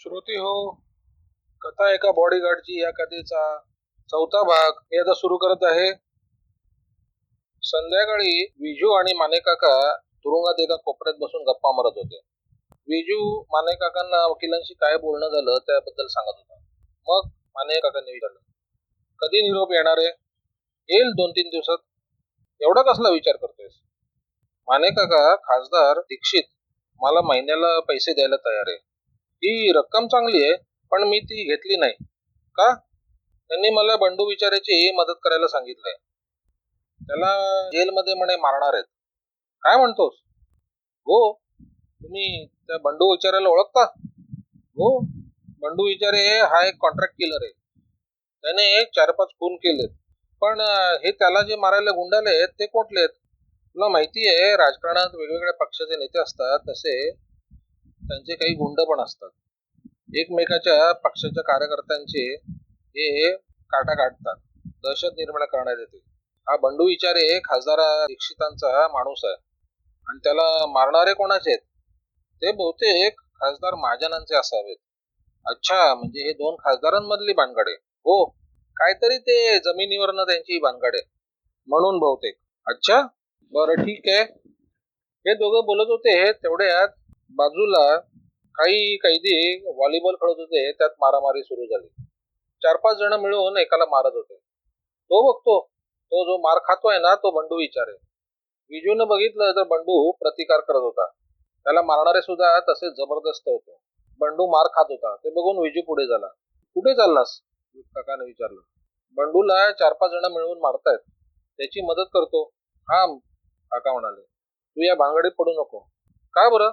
श्रोती हो कथा एका बॉडीगार्डची या कथेचा चौथा भाग मी आता सुरू करत आहे. संध्याकाळी विजू आणि मानेकाका तुरुंगात एका कोपऱ्यात बसून गप्पा मारत होते. विजू मानेकाकांना वकिलांशी काय बोलणं झालं त्याबद्दल सांगत होता. मग मानेकाकांनी विचारलं कधी निरोप येणार आहे? येईल दोन तीन दिवसात. एवढा कसला विचार करतोयस? मानेकाका खासदार दीक्षित मला महिन्याला पैसे द्यायला तयार आहे. ही रक्कम चांगली आहे पण मी ती घेतली नाही. का? त्यांनी मला बंडू विचारायची मदत करायला सांगितलंय. त्याला जेलमध्ये म्हणे मारणार आहेत. काय म्हणतोस? हो तुम्ही त्या बंडू विचारायला ओळखता? हो बंडू विचारे हा एक कॉन्ट्रॅक्ट किलर आहे. त्याने चार पाच खून केलेत. पण हे त्याला जे मारायला गुंडाले आहेत ते कोटले आहेत? तुला माहिती आहे राजकारणात वेगवेगळ्या पक्षाचे नेते असतात तसे त्यांचे काही गुंड पण असतात. एकमेकाच्या पक्षाच्या कार्यकर्त्यांचे हे काटा काढतात. दहशत निर्माण करण्यात येते. हा बंडू विचारे खासदार दीक्षितांचा माणूस आहे. आणि त्याला मारणारे कोणाचे आहेत? ते बहुतेक खासदार महाजनांचे असावेत. अच्छा म्हणजे हे दोन खासदारांमधली भानगडे हो काहीतरी ते जमिनीवरनं त्यांची भानगड म्हणून बहुतेक. अच्छा बरं ठीक आहे. हे दोघं बोलत होते तेवढ्यात बाजूला काही कैदी व्हॉलीबॉल खेळत होते त्यात मारामारी सुरू झाली. चार पाच जण मिळून एकाला मारत होते. तो बघतो तो जो मार खातोय ना तो बंडू विचारे विजून बघितलं तर बंडू प्रतिकार करत होता. त्याला मारणारे सुद्धा तसे जबरदस्त होते. बंडू मार खात होता. ते बघून विजू पुढे झाला. कुठे चाललास? काकाने विचारलं. बंडूला चार पाच जण मिळून मारतायत. त्याची मदत करतो. हा काका म्हणाले. तू या भांगडीत पडू नको. का बरं?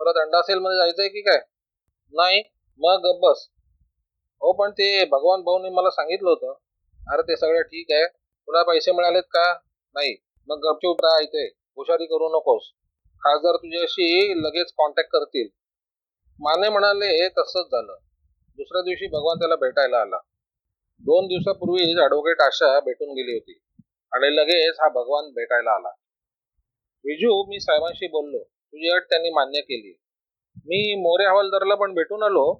परत अंडा सेल मध्ये म्हणजे जायचंय की काय? नाही मग गप्प बस. हो पण ते भगवान भाऊनी मला सांगितलं होतं. अरे ते सगळं ठीक आहे. तुला पैसे मिळालेत का? नाही. मग गपचूप राहायचंय इथे. हुशारी करू नकोस. खासदार तुझ्याशी लगेच कॉन्टॅक्ट करतील. माने म्हणाले तसंच झालं. दुसऱ्या दिवशी भगवान त्याला भेटायला आला. दोन दिवसापूर्वीच ॲडव्होकेट आशा भेटून गेली होती. आणि लगेच हा भगवान भेटायला आला. विजू मी साहेबांशी बोललो. तुझी अट त्यांनी मान्य केली. मी मोरे हवालदारला पण भेटून आलो.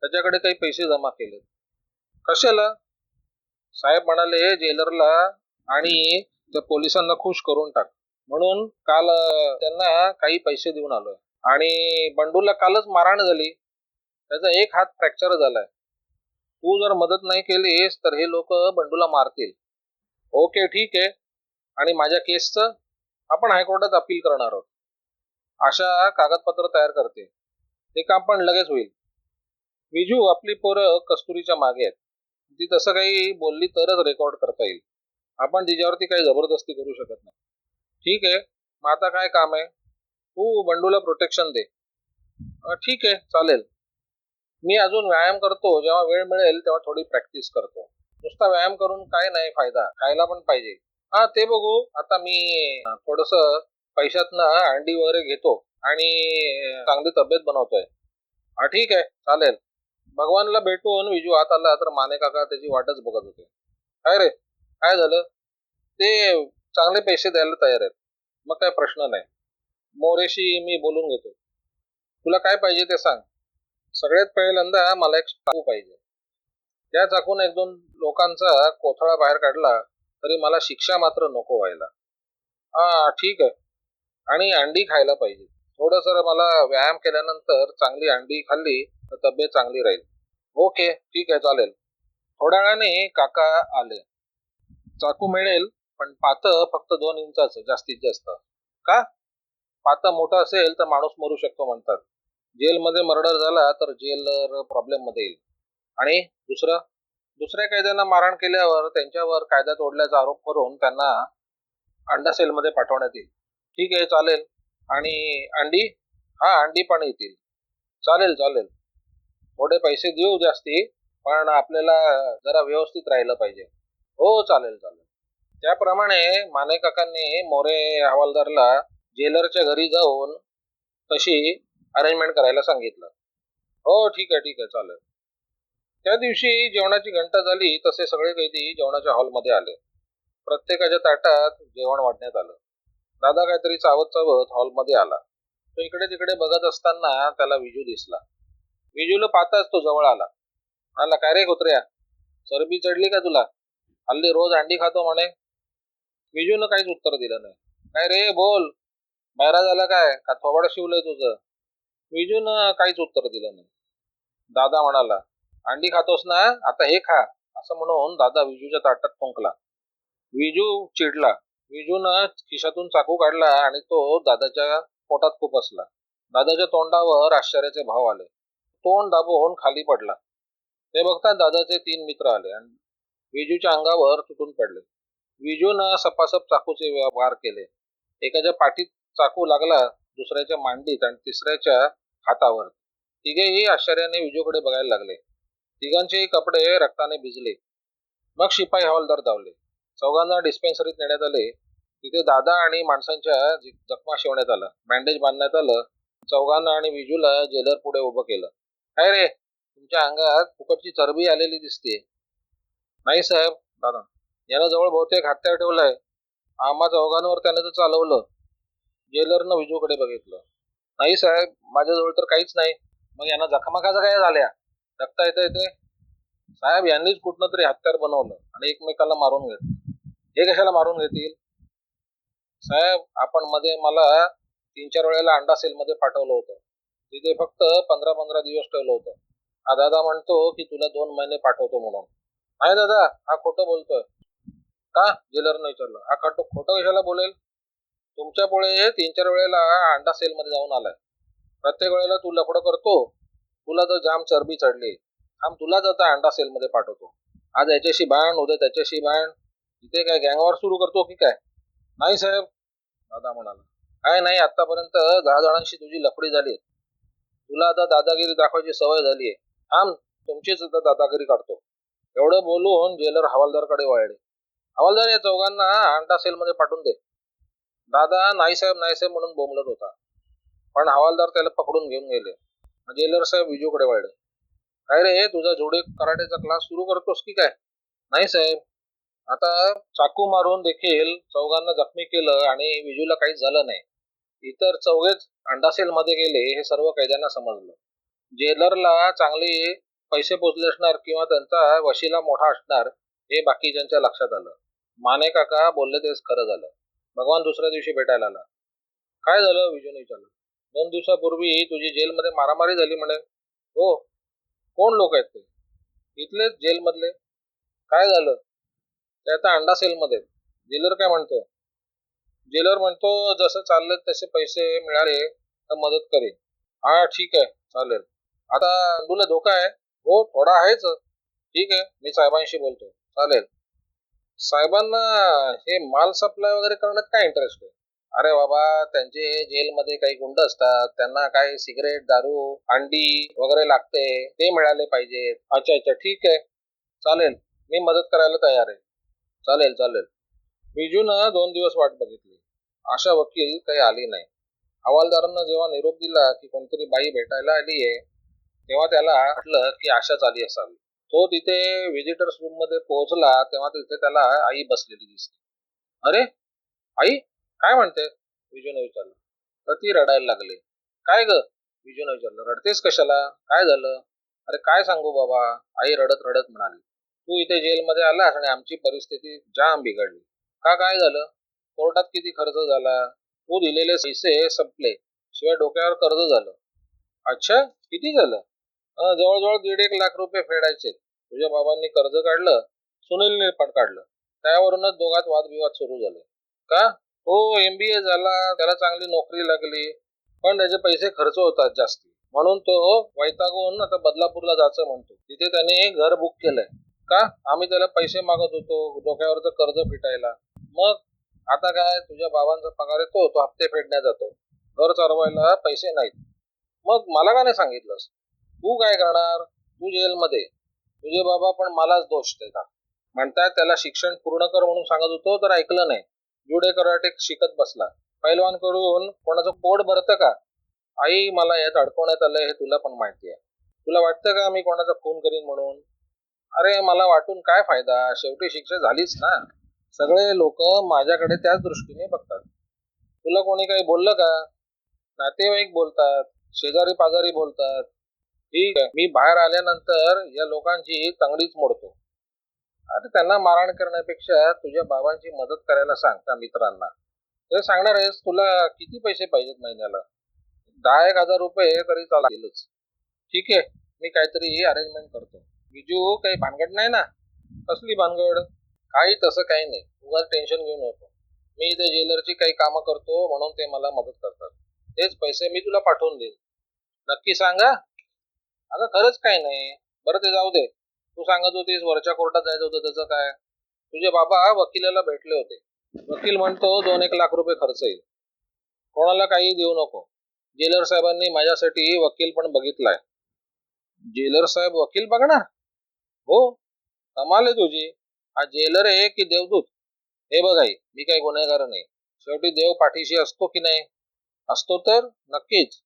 त्याच्याकडे काही पैसे जमा केले. कशाला? साहेब म्हणाले जेलरला आणि त्या पोलिसांना खुश करून टाक. म्हणून काल त्यांना काही पैसे देऊन आलोय. आणि बंडूला कालच मारहाण झाली. त्याचा एक हात फ्रॅक्चर झालाय. तू जर मदत नाही केलीस तर हे लोक बंडूला मारतील. ओके ठीक आहे. आणि माझ्या केसचं आपण हायकोर्टात अपील करणार आहोत. अशा कागदपत्र तयार करते. ते काम पण लगेच होईल. विजू आपली पोरं कस्तुरीच्या मागे आहेत. ती तसं काही बोलली तरच रेकॉर्ड करता येईल. आपण तिच्यावरती काही जबरदस्ती करू शकत नाही. ठीक आहे. मग आता काय काम आहे? तू बंडूला प्रोटेक्शन दे. ठीक आहे. चालेल. मी अजून व्यायाम करतो. जेव्हा वेळ मिळेल तेव्हा थोडी प्रॅक्टिस करतो. नुसता व्यायाम करून काय नाही फायदा. खायला पण पाहिजे. हा ते बघू. आता मी थोडस पैशातनं अंडी वगैरे घेतो. आणि चांगली तब्येत बनवतोय. हा ठीक आहे. चालेल. भगवानला भेटून विजू आत आला तर माने काका त्याची वाटच बघत होते. काय रे? काय झालं? ते चांगले पैसे द्यायला तयार आहेत. मग काय प्रश्न नाही. मोरेशी मी बोलून घेतो. तुला काय पाहिजे ते सांग. सगळ्यात पहिल्यांदा मला एक चाकू पाहिजे. त्या चाकून एक दोन लोकांचा कोथळा बाहेर काढला तरी मला शिक्षा मात्र नको व्हायला. हा ठीक आहे. आणि अंडी खायला पाहिजे. थोडस मला व्यायाम केल्यानंतर चांगली अंडी खाल्ली तर तब्येत चांगली राहील. ओके ठीक आहे चालेल. थोड्या वेळाने काका आले. चाकू मिळेल पण पात फक्त दोन इंचाच जास्तीत जास्त. का? पात मोठं असेल तर माणूस मरू शकतो म्हणतात. जेलमध्ये मर्डर झाला तर जेलर प्रॉब्लेममध्ये येईल. आणि दुसरं? दुसऱ्या कैद्यांना मारहाण केल्यावर त्यांच्यावर कायदा तोडल्याचा आरोप करून त्यांना अंडा सेलमध्ये पाठवण्यात येईल. ठीक आहे चालेल. आणि अंडी हा अंडी पण येतील. चालेल चालेल. थोडे पैसे देऊ जास्ती पण आपल्याला जरा व्यवस्थित राहिलं पाहिजे. हो चालेल चालेल. त्याप्रमाणे माने काकांनी मोरे हवालदारला जेलरच्या घरी जाऊन तशी अरेंजमेंट करायला सांगितलं. हो ठीक आहे ठीक आहे चालेल. त्या दिवशी जेवणाची घंटा झाली तसे सगळे कैदी जेवणाच्या हॉलमध्ये आले. प्रत्येकाच्या ताटात जेवण वाढण्यात आलं. दादा काहीतरी चावत चावत हॉलमध्ये आला. तो इकडे तिकडे बघत असताना त्याला विजू दिसला. विजूला पाहताच तो जवळ आला. आला काय रे कुत्र्या? चरबी चढली का तुला? हल्ली रोज अंडी खातो म्हणे. विजूनं काहीच उत्तर दिलं नाही. काय रे बोल. बाहेर झाला काय? का थोबाड शिवलंय तुझं? विजूनं काहीच उत्तर दिलं नाही. दादा म्हणाला अंडी खातोस ना? आता हे खा. असं म्हणून दादा विजूच्या ताटात टोंकला. विजू चिडला. विजून खिशातून चाकू काढला आणि तो दादाच्या पोटात खुपसला दादाच्या तोंडावर आश्चर्याचे भाव आले. तोंड दाबून खाली पडला. ते बघता दादाचे तीन मित्र आले आणि विजूच्या अंगावर तुटून पडले. विजून सपासप चाकूचे वार केले. एकाच्या पाठीत चाकू लागला दुसऱ्याच्या मांडीत आणि तिसऱ्याच्या हातावर. तिघेही आश्चर्याने विजूकडे बघायला लागले. तिघांचेही कपडे रक्ताने भिजले. मग शिपाई हवालदार धावले. चौघांना डिस्पेन्सरीत नेण्यात आले. तिथे दादा आणि माणसांच्या जखमा शिवण्यात आला बँडेज बांधण्यात आलं चौघांना आणि विजूला जेलर पुढे उभं केलं. काय रे तुमच्या अंगात फुकटची चरबी आलेली दिसते नाही साहेब दादा यानं जवळ बहुतेक हत्यार ठेवलाय. आम्हा चौघांवर त्यानं तर चालवलं. जेलरनं विजूकडे बघितलं. नाही साहेब माझ्याजवळ तर काहीच नाही. मग यांना जखमा कसं काय झाल्या? जगता येतं येते साहेब यांनीच कुठनं तरी हत्यार बनवलं आणि एकमेकाला मारून घेतलं. हे कशाला मारून घेतील? साहेब आपण मध्ये मला तीन चार वेळेला अंडा सेल मध्ये पाठवलं होतं. तिथे फक्त पंधरा पंधरा दिवस ठेवलं होतं. हा दादा म्हणतो की तुला दोन महिने पाठवतो म्हणून. नाही दादा हा खोटं बोलतोय. का? जेलरनं विचारलं. हा खोटं खोटं कशाला बोलेल? तुमच्यामुळे तीन चार वेळेला अंडा सेल मध्ये जाऊन आलाय. प्रत्येक वेळेला तू लफडं करतो. तुला तर जाम चरबी चढली. आम तुलाच आता अंडा सेल मध्ये पाठवतो. आज याच्याशी भांड उद्या त्याच्याशी भांड इथे काय गँगवार सुरू करतो की काय? नाही साहेब. दादा म्हणाला काय नाही आतापर्यंत दहा जणांशी तुझी लफडी झाली तुला आता दादागिरी दाखवायची सवय झाली आहे थांब तुमचीच आता दादागिरी काढतो. एवढं बोलून जेलर हवालदारकडे वळले. हवालदार या चौघांना अंडा सेल मध्ये पाठवून दे. दादा नाही साहेब नाही साहेब म्हणून बोंबलत होता. पण हवालदार त्याला पकडून घेऊन गेले. जेलर साहेब विजूकडे वळले. काय रे तुझा जोडे कराटेचा क्लास सुरू करतोस की काय? नाही साहेब. आता चाकू मारून देखील चौघांना जखमी केलं आणि विजूला काहीच झालं नाही. इतर चौघेच अंडासेल मध्ये गेले हे सर्व कैद्यांना समजलं. जेलरला चांगले पैसे पोचले असणार किंवा त्यांचा वशिला मोठा असणार हे बाकीच्यांच्या लक्षात आलं. माने काका बोलले तेच खरं झालं. भगवान दुसऱ्या दिवशी भेटायला आला. काय झालं विजूने विचारलं. दोन दिवसापूर्वी तुझी जेलमध्ये मारामारी झाली म्हणे. हो. कोण लोक आहेत ते? इथलेच जेलमधले. काय झालं? ते आता अंडा सेलमध्ये जेलर काय म्हणतो जेलर म्हणतो जसं चाललं तसे पैसे मिळाले तर मदत करेन. हा ठीक आहे चालेल. आता तुला धोका आहे. हो थोडा आहेच. ठीक आहे मी साहेबांशी बोलतो. चालेल. साहेबांना हे माल सप्लाय वगैरे करण्यात काय इंटरेस्ट आहे? अरे बाबा त्यांचे जेलमध्ये काही गुंड असतात. त्यांना काय सिगरेट दारू अंडी वगैरे लागते. ते मिळाले पाहिजेत. अच्छा अच्छा ठीक आहे. चालेल मी मदत करायला तयार आहे. चालेल चालेल. विजूनं दोन दिवस वाट बघितली. आशा वकील काही आली नाही. हवालदारांना जेव्हा निरोप दिला की कोणतरी बाई भेटायला आली आहे तेव्हा त्याला वाटलं की आशाच आली असावी. तो तिथे व्हिजिटर्स रूममध्ये पोहोचला तेव्हा तिथे त्याला आई बसलेली दिसली. अरे आई काय म्हणते? विजूने विचारलं. तर ती रडायला लागली. काय ग? विजूने विचारलं. रडतेस कशाला? काय झालं? अरे काय सांगू बाबा? आई रडत रडत म्हणाली. तू इथे जेलमध्ये आलास आणि आमची परिस्थिती जाम बिघडली. का काय झालं? कोर्टात किती खर्च झाला? तू दिलेले पैसे संपले. शिवाय डोक्यावर कर्ज झालं. अच्छा किती झालं? जवळजवळ दीड एक लाख रुपये फेडायचे. तुझ्या बाबांनी कर्ज काढलं सुनीलने पण काढलं. त्यावरूनच दोघात वादविवाद सुरू झाले. का? हो एमबीए झाला त्याला चांगली नोकरी लागली. पण त्याचे पैसे खर्च होतात जास्ती. म्हणून तो वैतागून आता बदलापूरला जायचं म्हणतो. तिथे त्याने घर बुक केलंय. का? आम्ही त्याला पैसे मागत होतो डोक्यावरचं कर्ज फिटायला. मग आता काय? तुझ्या बाबांचा पगार येतो तो हप्ते फेडण्यात जातो. घर चालवायला पैसे नाहीत. मग मला का नाही सांगितलंस? तू काय करणार? तू जेलमध्ये. तुझे बाबा पण मलाच दोष देतात. म्हणतात त्याला शिक्षण पूर्ण कर म्हणून सांगत होतो तर ऐकलं नाही. जुडे कराटे शिकत बसला. पैलवान करून कोणाचं पोट भरतं का? आई मला यात अडकवण्यात आलंय हे तुला पण माहिती आहे. तुला वाटतं का मी कोणाचा फोन करीन म्हणून? अरे मला वाटून काय फायदा? शेवटी शिक्षा झालीच ना. सगळे लोक माझ्याकडे त्याच दृष्टीने बघतात. तुला कोणी काही बोललं का? नातेवाईक बोलतात शेजारी पाजारी बोलतात. ठीक आहे मी बाहेर आल्यानंतर या लोकांची तंगडीच मोडतो. अरे त्यांना मारहाण करण्यापेक्षा तुझ्या बाबांची मदत करायला सांग त्या मित्रांना. ते सांगणार आहेस तुला किती पैसे पाहिजेत महिन्याला? दहा एक हजार रुपये तरी चालेलच. ठीक आहे मी काहीतरी अरेंजमेंट करतो. बिजू हो, काही भानगड नाही ना? कसली भानगड? काही तसं काही नाही. उगाच टेन्शन घेऊ नको. मी इथे ज्वेलरची काही कामं करतो म्हणून ते मला मदत करतात. तेच पैसे मी तुला पाठवून देईन. नक्की सांगा. अगं खरंच काही नाही. बरं ते जाऊ दे. तू सांगत होतीस वरच्या कोर्टात जायचं होतं त्याचं काय? तुझे बाबा वकिलाला भेटले होते. वकील म्हणतो दोन एक लाख रुपये खर्च येईल. कोणाला काही देऊ नको. जेलर साहेबांनी माझ्यासाठी वकील पण बघितलाय. जेलर साहेब वकील बघणार हो कमाल आहे तुझी. हा जेलर आहे की देवदूत? हे बघाई मी काही गुन्हेगार नाही. शेवटी देव पाठीशी असतो की नाही? असतो तर नक्कीच.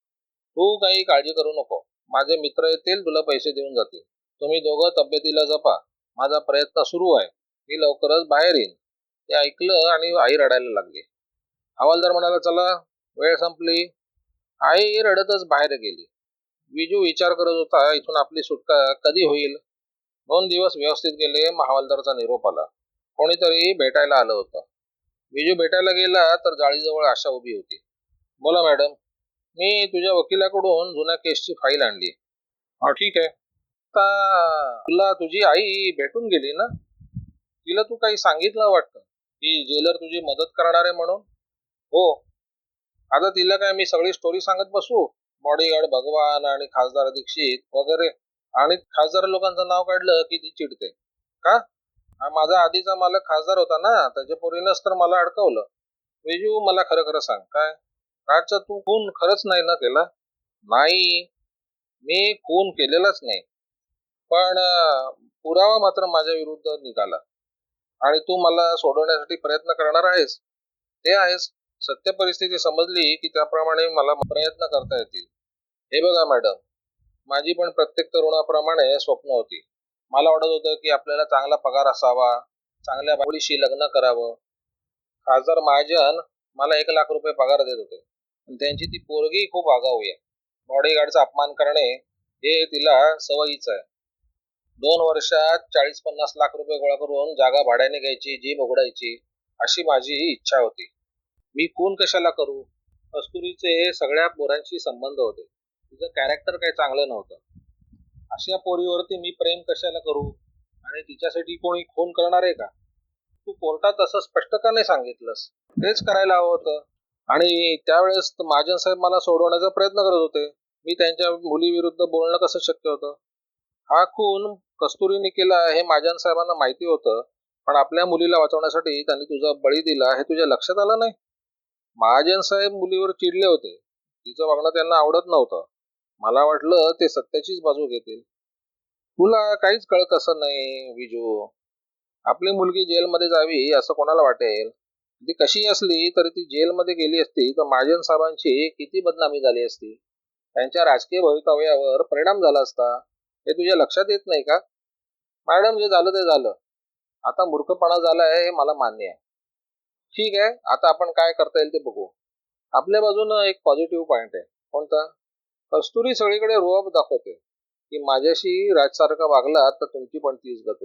तू काही काळजी करू नको. माझे मित्र येतील तुला पैसे देऊन जातील. तुम्ही दोघं तब्येतीला जपा. माझा प्रयत्न सुरू आहे. मी लवकरच बाहेर येईन. ते ऐकलं आणि आई रडायला लागली. हवालदार म्हणाला चला वेळ संपली. आई रडतच बाहेर गेली. विजू विचार करत होता इथून आपली सुटका कधी होईल? दोन दिवस व्यवस्थित गेले महावालदारचा निरोप आला. कोणीतरी भेटायला आलं होतं. विजू भेटायला गेला तर जाळीजवळ आशा उभी होती. बोला मॅडम मी तुझ्या वकिलाकडून जुन्या केसची फाईल आणली. हा ठीक आहे. आता तुला तुझी आई भेटून गेली ना? तिला तू काही सांगितलं वाटतं? की जेलर तुझी मदत करणार आहे म्हणून? हो. आता तिला काय मी सगळी स्टोरी सांगत बसू? बॉडीगार्ड भगवान आणि खासदार दीक्षित वगैरे आणि खासदार लोकांचं नाव काढलं की ती चिडते. का? माझा आधीचा मालक खासदार होता ना त्याच्या पोरीनंच तर मला अडकवलं. विजू मला खरं खरं सांग काय? कालचा तू खून खरंच नाही ना केला? नाही. मी खून केलेलाच नाही. पण पुरावा मात्र माझ्या विरुद्ध निघाला. आणि तू मला सोडवण्यासाठी प्रयत्न करणार आहेस. ते आहेस. सत्य परिस्थिती समजली की त्याप्रमाणे मला प्रयत्न करता येतील. हे बघा मॅडम. माझी पण प्रत्येक तरुणाप्रमाणे स्वप्न होती. मला वाटत होतं की आपल्याला चांगला पगार असावा चांगल्या मुलीशी लग्न करावं. खासदार महाजन मला एक लाख रुपये पगार देत होते. त्यांची ती पोरगी खूप आगाऊ आहे. बॉडीगार्डचा अपमान करणे हे तिला सवयीचं आहे. दोन वर्षात चाळीस पन्नास लाख रुपये गोळा करून जागा भाड्याने घ्यायची जीभ उघडायची अशी माझी इच्छा होती. मी खून कशाला करू? कस्तुरीचे सगळ्या पोरांशी संबंध होते. तिचं कॅरेक्टर काही चांगलं नव्हतं. अशा पोरीवरती मी प्रेम कशाला करू? आणि तिच्यासाठी कोणी खून करणार आहे का? तू कोर्टात असं स्पष्ट का नाही सांगितलंस? तेच करायला हवं होतं. आणि त्यावेळेस महाजन साहेब मला सोडवण्याचा प्रयत्न करत होते. मी त्यांच्या मुलीविरुद्ध बोलणं कसं शक्य होतं? हा खून कस्तुरीने केला हे महाजन साहेबांना माहिती होतं. पण आपल्या मुलीला वाचवण्यासाठी त्यांनी तुझा बळी दिला हे तुझ्या लक्षात आलं नाही? महाजन साहेब मुलीवर चिडले होते. तिचं वागणं त्यांना आवडत नव्हतं. मला वाटलं ते सत्याचीच बाजू घेतील. तुला काहीच कळत असं नाही विजू. आपली मुलगी जेलमध्ये जावी असं कोणाला वाटेल? ती कशी असली तरी ती जेलमध्ये गेली असती तर महाजन साहेबांची किती बदनामी झाली असती? त्यांच्या राजकीय भवितव्यावर परिणाम झाला असता? हे तुझ्या लक्षात येत नाही का? मॅडम जे झालं ते झालं. आता मूर्खपणा झालाय हे मला मान्य आहे. ठीक आहे आता आपण काय करता येईल ते बघू. आपल्या बाजूनं एक पॉझिटिव्ह पॉईंट आहे. कोणता? कस्तुरी सगळीकडे रोअप दाखवते की माझ्याशी राजसारखा वागला तर तुमची पण तीच गत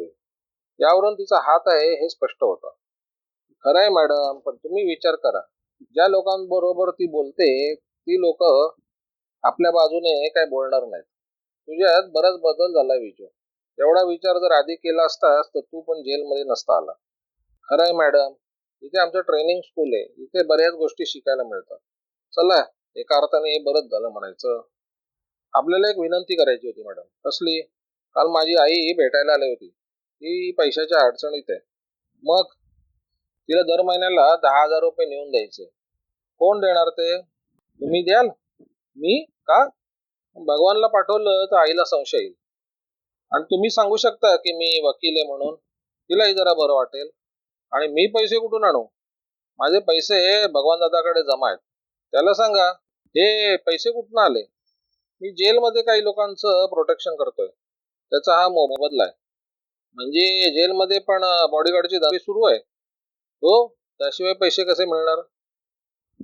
यावरून तिचा हात आहे हे स्पष्ट होतं. खरं आहे मॅडम पण तुम्ही विचार करा. ज्या लोकांबरोबर ती बोलते ती लोक आपल्या बाजूने काय बोलणार नाहीत. तुझ्यात बराच बदल झाला विजू. एवढा विचार जर आधी केला असतास तर तू पण जेलमध्ये नसता आला. खरं आहे मॅडम इथे आमचं ट्रेनिंग स्कूल आहे. इथे बऱ्याच गोष्टी शिकायला मिळतात. चला एका अर्थाने हे बरंच झालं म्हणायचं. आपल्याला एक विनंती करायची होती मॅडम. कसली? काल माझी आई भेटायला आली होती. ती पैशाच्या अडचणीत आहे. मग? तिला दर महिन्याला दहा हजार रुपये नेऊन द्यायचे. कोण देणार ते? तुम्ही द्याल? मी? का? भगवानला पाठवलं तर आईला संशय येईल. आणि तुम्ही सांगू शकता की मी वकील आहे म्हणून. तिलाही जरा बरं वाटेल. आणि मी पैसे कुठून आणू? माझे पैसे भगवान दादाकडे जमा आहेत. त्याला सांगा हे पैसे कुठून आले? मी जेलमध्ये काही लोकांचं प्रोटेक्शन करतोय. त्याचा हा मोबदला आहे. म्हणजे जेलमध्ये पण बॉडीगार्डची दाबी सुरू आहे? हो. त्याशिवाय पैसे कसे मिळणार?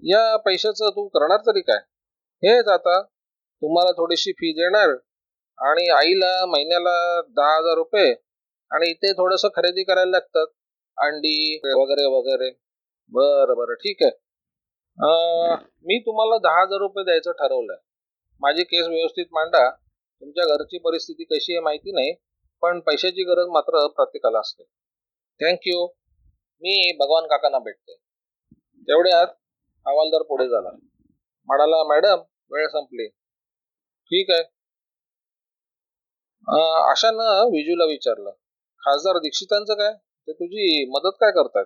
या पैशाचं तू करणार तरी काय? हेच आता. तुम्हाला थोडीशी फी देणार आणि आईला महिन्याला दहा हजार रुपये आणि इथे थोडस खरेदी करायला लागतात. अंडी वगैरे वगैरे. बरं बरं. ठीक आहे. मी तुम्हाला दहा हजार रुपये द्यायचं ठरवलंय. माझी केस व्यवस्थित मांडा. तुमच्या घरची परिस्थिती कशी आहे माहिती नाही पण पैशाची गरज मात्र प्रत्येकाला असते. थँक्यू मी भगवान काकांना भेटते. तेवढ्यात हवालदार पुढे झाला. म्हणाला मॅडम वेळ संपली. ठीक आहे. अं, आशानं विजूला विचारलं खासदार दीक्षितांचं काय? ते तुझी मदत काय करतात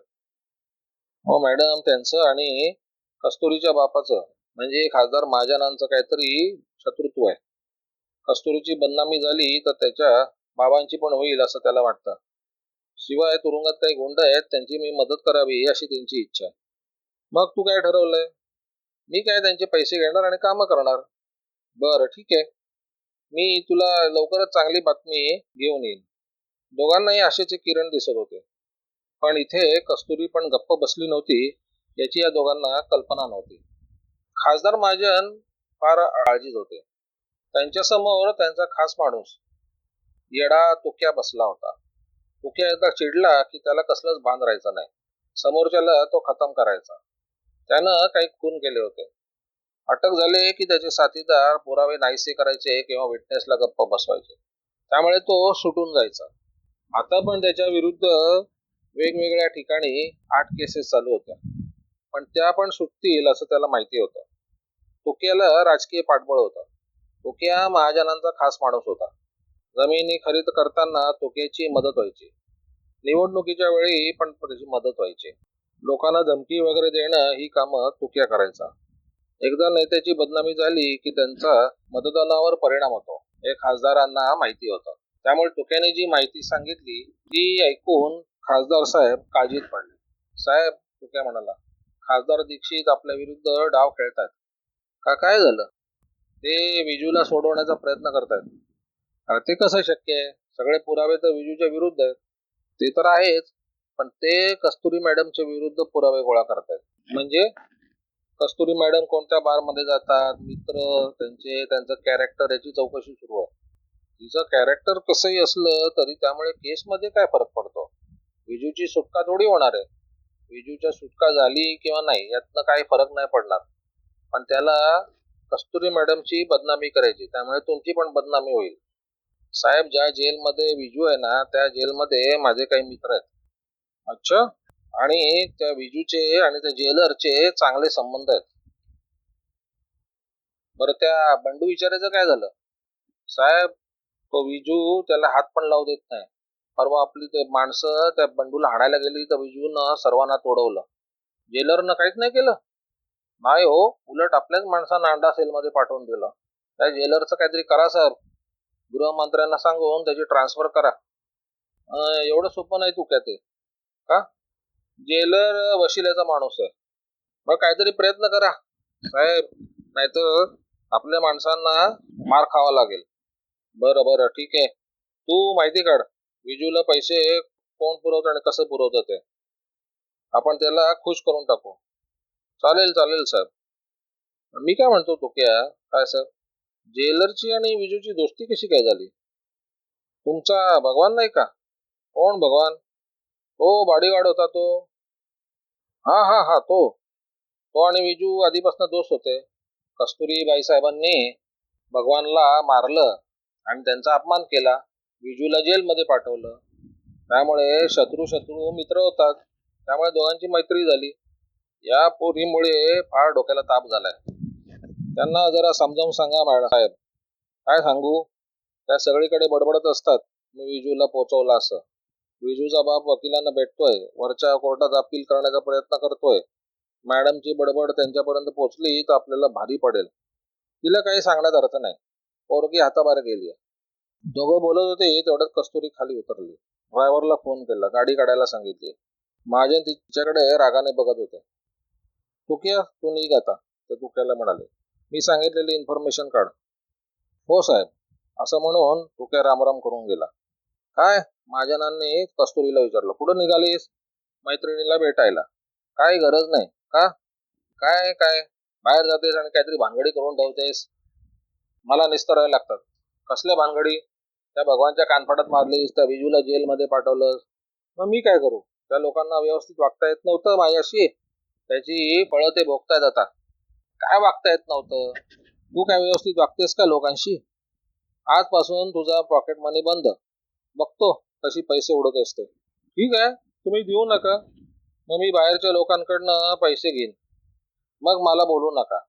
हो मॅडम त्यांचं आणि कस्तुरीच्या बापाचं म्हणजे खासदार महाजनांचं काहीतरी शत्रुत्व आहे. कस्तुरीची बदनामी झाली तर त्याच्या बाबांची पण होईल असं त्याला वाटतं. शिवाय तुरुंगात काही गुंड आहेत त्यांची मी मदत करावी अशी त्यांची इच्छा आहे. मग तू काय ठरवलंय? मी काय त्यांचे पैसे घेणार आणि कामं करणार? बरं ठीक आहे. मी तुला लवकरच चांगली बातमी घेऊन येईन. दोघांनाही आशेचे किरण दिसत होते. पण इथे कस्तुरी पण गप्प बसली नव्हती. याची या दोघांना कल्पना नव्हती. खासदार महाजन फार काळजीत होते. त्यांच्यासमोर त्यांचा खास माणूस येडा तुक्या बसला होता. तुक्या एकदा चिडला की त्याला कसलंच भान राहायचं नाही. समोरच्याला तो खतम करायचा. त्यानं काही खून केले होते. अटक झाले की त्याचे साथीदार पुरावे नाहीसे करायचे किंवा विटनेसला गप्प बसवायचे. त्यामुळे तो सुटून जायचा. आता पण त्याच्या विरुद्ध वेगवेगळ्या ठिकाणी आठ केसेस चालू होत्या. पण त्या पण सुटतील असं त्याला माहिती होतं. तुक्याला राजकीय पाठबळ होतं. तुक्या महाजनांचा खास माणूस होता. जमिनी खरेद करताना तोक्याची मदत व्हायची. निवडणुकीच्या वेळी पण त्याची मदत व्हायची. लोकांना धमकी वगैरे देणं ही कामं तुक्या करायचा. एकदा नेत्याची बदनामी झाली की त्यांचा मतदानावर परिणाम होतो. हे खासदारांना माहिती होतं. त्यामुळे तुक्याने जी माहिती सांगितली ती ऐकून खासदार साहेब काळजीत पडले. साहेब तुक्या म्हणाला खासदार दीक्षित आपल्या विरुद्ध डाव खेळतात का काय झालं? ते विजूला सोडवण्याचा प्रयत्न करतायत. अरे ते कसं शक्य आहे? सगळे पुरावे तर विजूच्या विरुद्ध आहेत. ते तर आहेच पण ते कस्तुरी मॅडमच्या विरुद्ध पुरावे गोळा करतायत. म्हणजे कस्तुरी मॅडम कोणत्या बारमध्ये जातात? मित्र त्यांचे त्यांचं कॅरेक्टर याची चौकशी सुरू आहे. तिचं कॅरेक्टर कसंही असलं तरी त्यामुळे केसमध्ये काय फरक पडतो? विजूची सुटका थोडी होणार आहे. विजूच्या सुटका झाली किंवा नाही यातनं काही फरक नाही पडणार. पण त्याला कस्तुरी मॅडमची बदनामी करायची त्यामुळे तुमची पण बदनामी होईल. साहेब ज्या जेलमध्ये विजू आहे ना त्या जेलमध्ये माझे काही मित्र आहेत. अच्छा? आणि त्या विजूचे आणि त्या जेलरचे चांगले संबंध आहेत. बरं त्या बंडू विचारायचं काय झालं? साहेब तो विजू त्याला हात पण लावू देत नाही. परवा आपली ते माणसं त्या बंडूला हाणायला गेली तर विजून सर्वांना तोडवलं. जेलरनं काहीच नाही केलं. नाही हो उलट आपल्याच माणसांना अंडा सेलमध्ये पाठवून दिलं. त्या जेलरचं काहीतरी करा साहेब गृहमंत्र्यांना सांगून त्याची ट्रान्सफर करा. एवढं सोपं नाही तू काय ते. का? जेलर वशिल्याचा माणूस आहे. मग काहीतरी प्रयत्न करा. साहेब नाहीतर आपल्या माणसांना मार खावा लागेल. बरं बरं ठीक आहे. तू माहिती काढ. विजूला पैसे कोण पुरवतं आणि कसं पुरवतं ते? आपण त्याला खुश करून टाकू. चालेल चालेल साहेब. मी काय म्हणतो तो क्या काय सर जेलरची आणि विजूची दोस्ती कशी काय झाली? तुमचा भगवान नाही का? कोण भगवान? हो बॉडीगार्ड होता तो. हा हा हा तो. तो आणि विजू आधीपासून दोस्त होते. कस्तुरी बाईसाहेबांनी भगवानला मारलं आणि त्यांचा अपमान केला. विजूला जेलमध्ये पाठवलं. त्यामुळे शत्रू शत्रू मित्र होतात. त्यामुळे दोघांची मैत्री झाली. या पोरीमुळे फार डोक्याला ताप झालाय. त्यांना जरा समजावून सांगा मॅडम साहेब. काय सांगू? त्या सगळीकडे बडबडत असतात. मी विजूला पोचवलं असं. विजूचा बाप वकिलांना भेटतोय. वरच्या कोर्टात अपील करण्याचा प्रयत्न करतोय. मॅडमची बडबड त्यांच्यापर्यंत पोहोचली तर आपल्याला भारी पडेल. तिला काही सांगण्यात अर्थ नाही. पोरगी हाताबाहेर गेली दोघं बोलत होते तेवढ्यात कस्तुरी खाली उतरली. ड्रायव्हरला फोन केला गाडी काढायला सांगितली. महाजन तिच्याकडे रागाने बघत होते. तुकिया तू निघ आता ते तुक्याला म्हणाले. मी सांगितलेली इन्फॉर्मेशन काढ. हो साहेब. असं म्हणून तुक्या रामराम करून गेला. काय? महाजनांनी कस्तुरीला विचारलं. कुठं निघालीस? मैत्रिणीला भेटायला. काय गरज नाही. का? काय काय? बाहेर जातेस आणि काहीतरी भानगडी करून ठेवतेस. मला निस्तरायला लागतात. कसल्या भानगडी? त्या भगवानच्या कानफाटात मारलीस त्या विजूला जेलमध्ये पाठवलंस. मग मी काय करू? त्या लोकांना व्यवस्थित वागता येत नव्हतं माझ्याशी. त्याची फळं ते भोगतायत आता. काय वागता येत नव्हतं? तू काय व्यवस्थित वागतेस का लोकांशी? आजपासून तुझा पॉकेट मनी बंद. बघतो कशी पैसे उडत असते. ठीक आहे तुम्ही देऊ नका. मग मी बाहेरच्या लोकांकडनं पैसे घेईन. मग मला बोलू नका.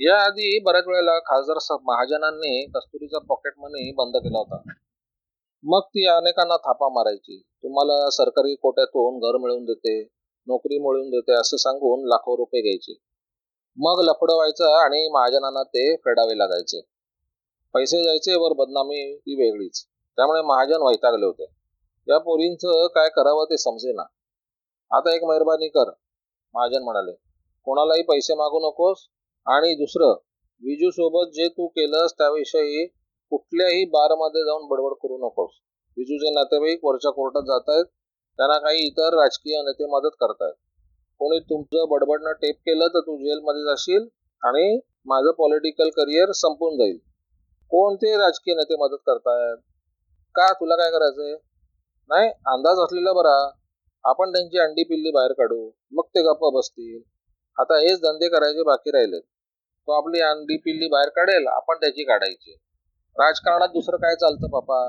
याआधी बऱ्याच वेळेला खासदार महाजनांनी कस्तुरीचा पॉकेट मनी बंद केला होता. मग ती अनेकांना थापा मारायची. तुम्हाला सरकारी कोट्यातून घर मिळवून देते नोकरी मिळवून देते असं सांगून लाखो रुपये घ्यायचे. मग लफडवायचं व्हायचं आणि महाजनांना ते फेडावे लागायचे. पैसे जायचे वर बदनामी ती वेगळीच. त्यामुळे महाजन वैतागले होते. या पोरींचं काय करावं ते समजेना. आता एक मेहरबानी कर महाजन म्हणाले. कोणालाही पैसे मागू नकोस आणि दुसरं विजू सोबत जे तू केलंस त्याविषयी कुठल्याही बारमध्ये जाऊन बडबड करू नकोस. विजूचे नातेवाईक वरच्या कोर्टात जात आहेत त्यांना काही इतर राजकीय नेते मदत करतायत. कोणी तुमचं बडबडनं टेप केलं तर तू जेलमध्ये जाशील आणि माझं पॉलिटिकल करिअर संपून जाईल. कोणते राजकीय नेते मदत करतायत? का तुला काय करायचंय? नाही अंदाज असलेला बरा. आपण त्यांची अंडी पिल्ली बाहेर काढू. मग ते गप्प बसतील. आता हेच धंदे करायचे बाकी राहिलेत. तो आपली अंडी पिल्ली बाहेर काढेल आपण त्याची काढायची. राजकारणात दुसरं काय चालतं पापा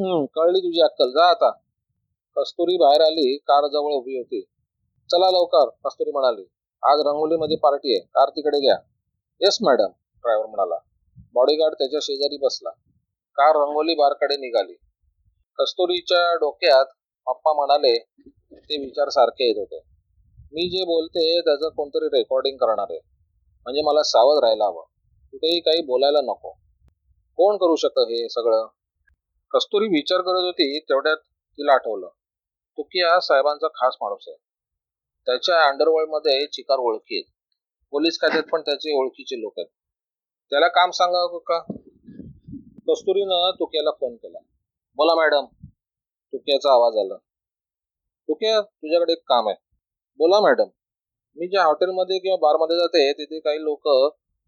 हम्म. कळली तुझी अक्कल जा आता. कस्तुरी बाहेर आली कार जवळ उभी होती. चला लवकर कस्तुरी म्हणाली. आज रंगोलीमध्ये पार्टी आहे कार तिकडे घ्या. येस मॅडम ड्रायव्हर म्हणाला. बॉडीगार्ड त्याच्या शेजारी बसला. कार रंगोली बारकडे निघाली. कस्तुरीच्या डोक्यात पप्पा म्हणाले ते विचार सारखे येत होते. मी जे बोलते त्याचं कोणतरी रेकॉर्डिंग करणार आहे. म्हणजे मला सावध राहायला हवं. कुठेही काही बोलायला नको. कोण करू शकतं हे सगळं? कस्तुरी विचार करत होती तेवढ्यात तिला आठवलं. तुकिया साहेबांचा खास माणूस आहे. त्याच्या अंडरवर्ल्डमध्ये चिकार ओळखी आहेत पोलीस खात्यात पण त्याचे ओळखीचे लोक आहेत. त्याला काम सांगावं का? कस्तुरीनं तुकियाला फोन केला. बोला मॅडम तुकियाचा आवाज आला. तुकिया तुझ्याकडे एक काम आहे. बोला मॅडम मी ज्या हॉटेलमध्ये किंवा बारमध्ये जाते तिथे काही लोक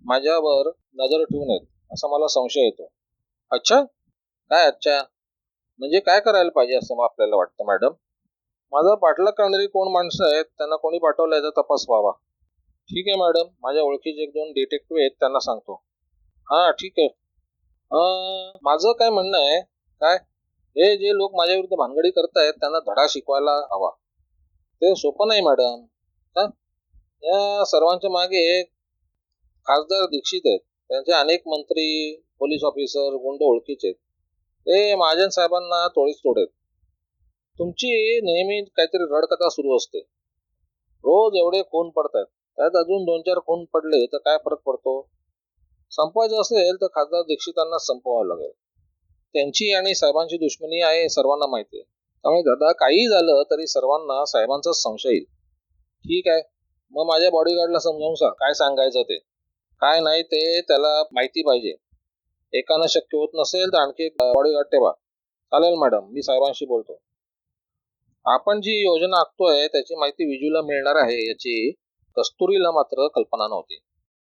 माझ्यावर नजर ठेवून आहेत असा मला संशय येतो. अच्छा? काय अच्छा? म्हणजे काय करायला पाहिजे असं मग आपल्याला वाटतं मॅडम? माझा पाठलाग करणारी कोण माणसं आहेत त्यांना कोणी पाठवलं याचा तपास व्हावा. ठीक आहे मॅडम. माझ्या ओळखीचे एक दोन डिटेक्टिव्ह आहेत त्यांना सांगतो. हां ठीक आहे. माझं काय म्हणणं आहे काय? हे जे लोक माझ्या विरुद्ध भानगडी करतायत त्यांना धडा शिकवायला हवा. ते सोपं नाही मॅडम. या सर्वांच्या मागे खासदार दीक्षित आहेत. त्यांचे अनेक मंत्री पोलीस ऑफिसर गुंड ओळखीचे आहेत. ते महाजन साहेबांना तोडीस तोडेत तुमची नेहमी काहीतरी रडकथा सुरू असते. रोज एवढे खून पडतात त्यात अजून दोन चार खून पडले तर काय फरक पडतो? संपवायचं असेल तर खासदार दीक्षितांना संपवावं लागेल. त्यांची आणि साहेबांची दुश्मनी आहे सर्वांना माहिती आहे. त्यामुळे दादा काही झालं तरी सर्वांना साहेबांचाच संशय येईल. ठीक आहे. मग माझ्या बॉडीगार्डला समजावून सांग काय सांगायचं ते. काय नाही ते त्याला माहिती पाहिजे. एकानं शक्य होत नसेल तर आणखी एक बॉडीगार्ड ठेवा. चालेल मॅडम मी साहेबांशी बोलतो. आपण जी योजना आखतोय त्याची माहिती विजूला मिळणार आहे याची कस्तुरीला मात्र कल्पना नव्हती.